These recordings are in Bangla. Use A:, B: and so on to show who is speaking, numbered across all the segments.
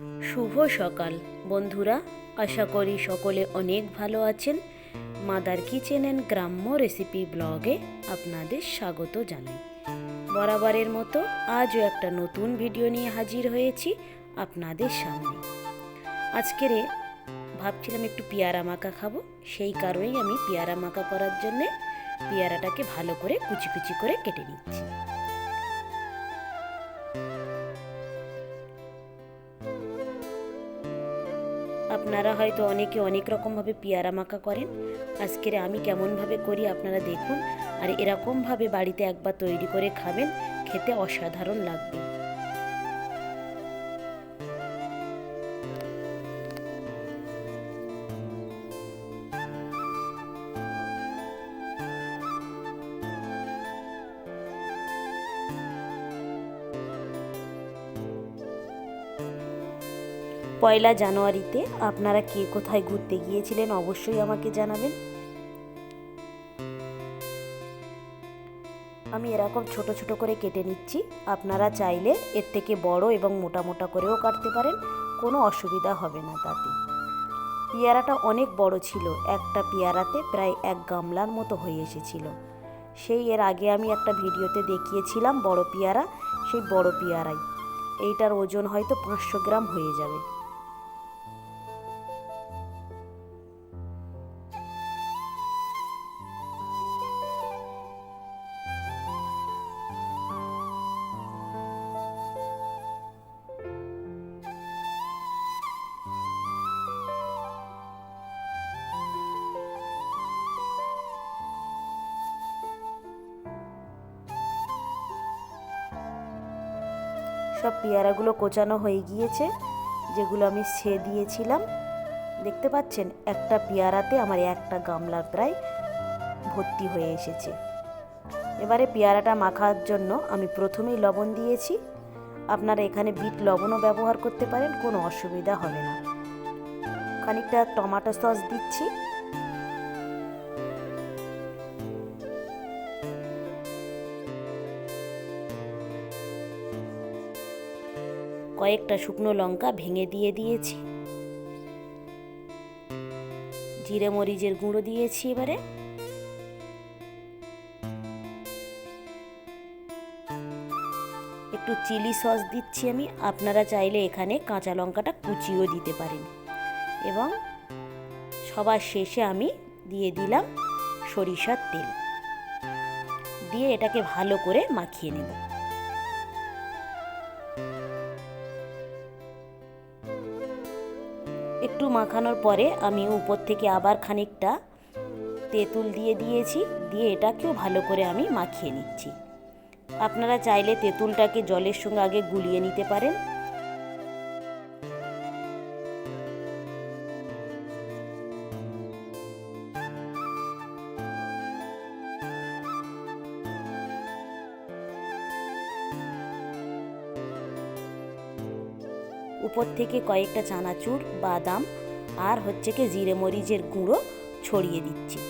A: শুভ সকাল। বন্ধুরা, আশা করি সকলে অনেক ভালো আছেন। মাদার কিচেন অ্যান্ড গ্রাম্য রেসিপি ব্লগে আপনাদের স্বাগত জানাই। বরাবরের মতো আজও একটা নতুন ভিডিও নিয়ে হাজির হয়েছি আপনাদের সামনে। আজকের ভাবছিলাম একটু পেয়ারা মাখা খাব, সেই কারণেই আমি পেয়ারা মাখা করার জন্যে পেয়ারাটাকে ভালো করে কুচি কুচি করে কেটে নিচ্ছি। আপনারা হয়তো অনেকে অনেক রকমভাবে পেয়ারা মাখা করেন। আজকের আমি কেমনভাবে করি আপনারা দেখুন। আর এরকমভাবে বাড়িতে একবার তৈরি করে খাবেন, খেতে অসাধারণ লাগবে। পয়লা জানুয়ারিতে আপনারা কে কোথায় ঘুরতে গিয়েছিলেন অবশ্যই আমাকে জানাবেন। আমি এরকম ছোট ছোট করে কেটে নিচ্ছি। আপনারা চাইলে এর থেকে বড় এবং মোটা মোটা করেও কাটতে পারেন। কোনো অসুবিধা হবে না তাতে। পেয়ারাটা অনেক বড় ছিল। একটা পেয়ারাতে প্রায় এক গামলার মতো হয়ে এসেছিল। সেই এর আগে আমি একটা ভিডিওতে দেখিয়েছিলাম বড় পেয়ারা, সেই বড় পেয়ারাই। এইটার ওজন হয়তো পাঁচশো গ্রাম হয়ে যাবে। সব পেয়ারাগুলো কোচানো হয়ে গিয়েছে, যেগুলো আমি ছে দিয়েছিলাম। দেখতে পাচ্ছেন, একটা পেয়ারাতে আমার একটা গামলা প্রায় ভর্তি হয়ে এসেছে। এবারে পেয়ারাটা মাখার জন্য আমি প্রথমেই লবণ দিয়েছি। আপনারা এখানে বিট লবণও ব্যবহার করতে পারেন, কোনো অসুবিধা হবে না। খানিকটা টমাটো সস দিচ্ছি। কয়েকটা শুকনো লঙ্কা ভেঙে দিয়ে দিয়েছি। জিরে মরিচের গুঁড়ো দিয়েছি এবারে। একটু চিলি সস দিচ্ছি আমি, আপনারা চাইলে এখানে কাঁচা লঙ্কাটা কুচিও দিতে পারেন। এবং সবার শেষে আমি দিয়ে দিলাম সরিষার তেল। দিয়ে এটাকে ভালো করে মাখিয়ে নেব। একটু মাখানোর পরে আমি উপর থেকে আবার খানিকটা তেঁতুল দিয়ে দিয়েছি, দিয়ে এটাকেও ভালো করে আমি মাখিয়ে নিচ্ছি। আপনারা চাইলে তেঁতুলটাকে জলের সঙ্গে আগে গুলিয়ে নিতে পারেন। উপর থেকে কয়েকটা চানাচুর বাদাম আর হচ্ছে কি জিরে মরিচের গুঁড়ো ছড়িয়ে দিচ্ছি।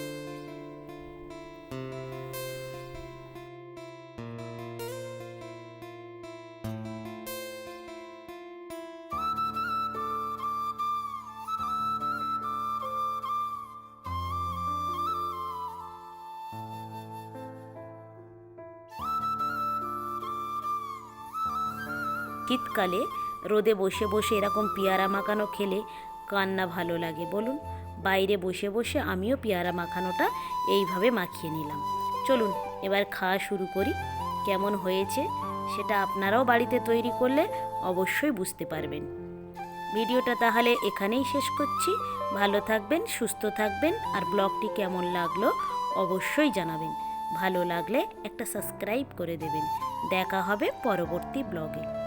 A: শীতকালে রোদে বসে বসে এরকম পেয়ারা মাখানো খেলে কান্না ভালো লাগে। বলুন, বাইরে বসে বসে আমিও পেয়ারা মাখানোটা এইভাবে মাখিয়ে নিলাম। চলুন, এবার খাওয়া শুরু করি। কেমন হয়েছে সেটা আপনারাও বাড়িতে তৈরি করলে অবশ্যই বুঝতে পারবেন। ভিডিওটা তাহলে এখানেই শেষ করছি। ভালো থাকবেন, সুস্থ থাকবেন, আর ব্লগটি কেমন লাগল অবশ্যই জানাবেন। ভালো লাগলে একটা সাবস্ক্রাইব করে দেবেন। দেখা হবে পরবর্তী ব্লগে।